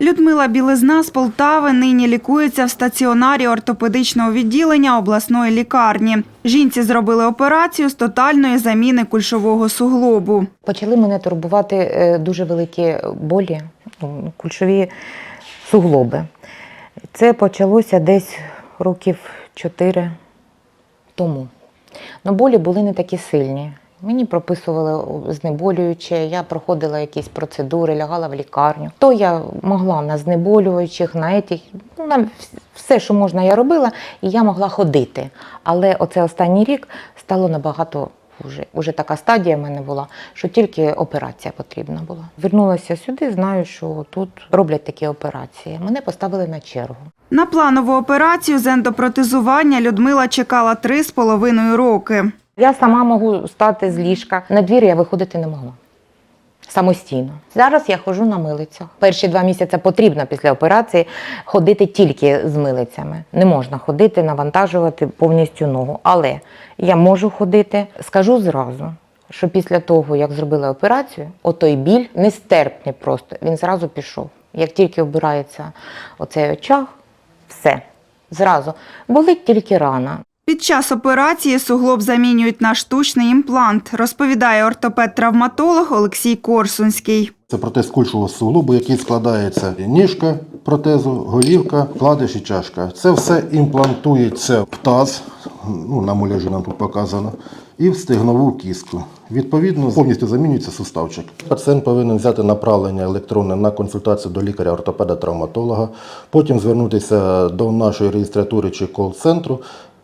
Людмила Білизна з Полтави нині лікується в стаціонарі ортопедичного відділення обласної лікарні. Жінці зробили операцію з тотальної заміни кульшового суглобу. Почали мене турбувати е, дуже великі болі, ну, кульшові суглоби. Це почалося десь років 4 тому. Ну, болі були не такі сильні. Мені прописували знеболююче, я проходила якісь процедури, лягала в лікарню. То я могла на знеболюючих, на етих, ну, на все, що можна, я робила, і я могла ходити. Але оце останній рік стало набагато вже, уже така стадія в мене була, що тільки операція потрібна була. Вернулася сюди, знаю, що тут роблять такі операції. Мене поставили на чергу. На планову операцію з ендопротезування Людмила чекала три з половиною роки. Я сама можу стати з ліжка. На двір я виходити не могла. Самостійно. Зараз я ходжу на милицях. Перші два місяці потрібно після операції ходити тільки з милицями. Не можна ходити, навантажувати повністю ногу. Але я можу ходити. Скажу зразу, що після того, як зробили операцію, отой біль нестерпний просто. Він зразу пішов. Як тільки вбирається оцей очаг, все. Зразу. Болить тільки рана. Під час операції суглоб замінюють на штучний імплант, розповідає ортопед-травматолог Олексій Корсунський. Це протез кульшового суглобу, який складається ніжка протезу, голівка, вкладиш і чашка. Це все імплантується в таз, ну, на муляжі нам тут показано, і в стегнову кістку. Відповідно, повністю замінюється суставчик. Пацієнт повинен взяти направлення електронне на консультацію до лікаря-ортопеда-травматолога, потім звернутися до нашої реєстратури чи кол-центру.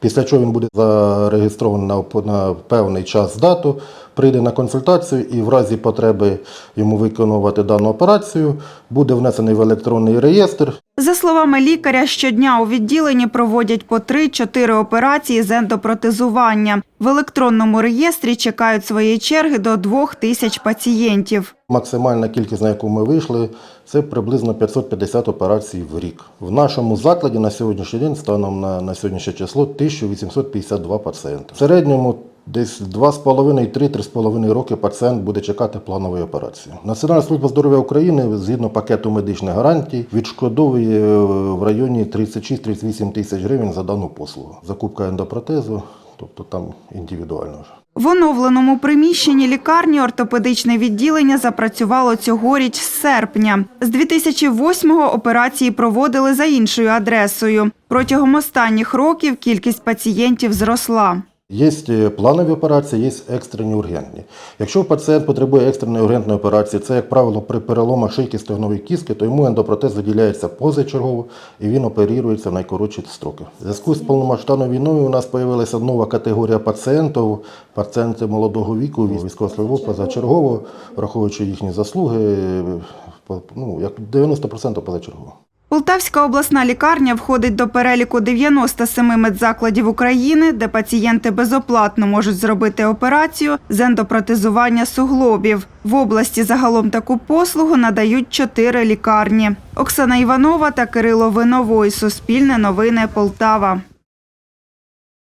Після чого він буде зареєстрований на, певний час дату, прийде на консультацію і в разі потреби йому виконувати дану операцію, буде внесений в електронний реєстр. За словами лікаря, щодня у відділенні проводять по 3-4 операції з ендопротезування. В електронному реєстрі чекають своєї черги до 2 тисяч пацієнтів. Максимальна кількість, на яку ми вийшли, це приблизно 550 операцій в рік. В нашому закладі на сьогоднішній день, станом на, на сьогоднішнє число, 1852 пацієнти. В середньому десь 2,5-3-3,5 роки пацієнт буде чекати планової операції. Національна служба здоров'я України згідно пакету медичних гарантій відшкодовує е, в районі 36-38 тисяч гривень за дану послугу. Закупка ендопротезу, тобто там індивідуально. В оновленому приміщенні лікарні ортопедичне відділення запрацювало цьогоріч з серпня. З 2008-го операції проводили за іншою адресою. Протягом останніх років кількість пацієнтів зросла. Є е, планові операції, є екстрені ургентні. Якщо пацієнт потребує екстреної ургентної операції, це, як правило, при переломах шийки стегнової кістки, то йому ендопротез виділяється позачергово і він оперується в найкоротші строки. В зв'язку з повномасштабною війною у нас з'явилася нова категорія пацієнтів, пацієнти молодого віку, військовослужбовців позачергово, враховуючи їхні заслуги, е, ну, як 90% позачергово. Полтавська обласна лікарня входить до переліку 97 медзакладів України, де пацієнти безоплатно можуть зробити операцію з ендопротезування суглобів. В області загалом таку послугу надають чотири лікарні. Оксана Іванова та Кирило Виновой. Суспільне новини Полтава.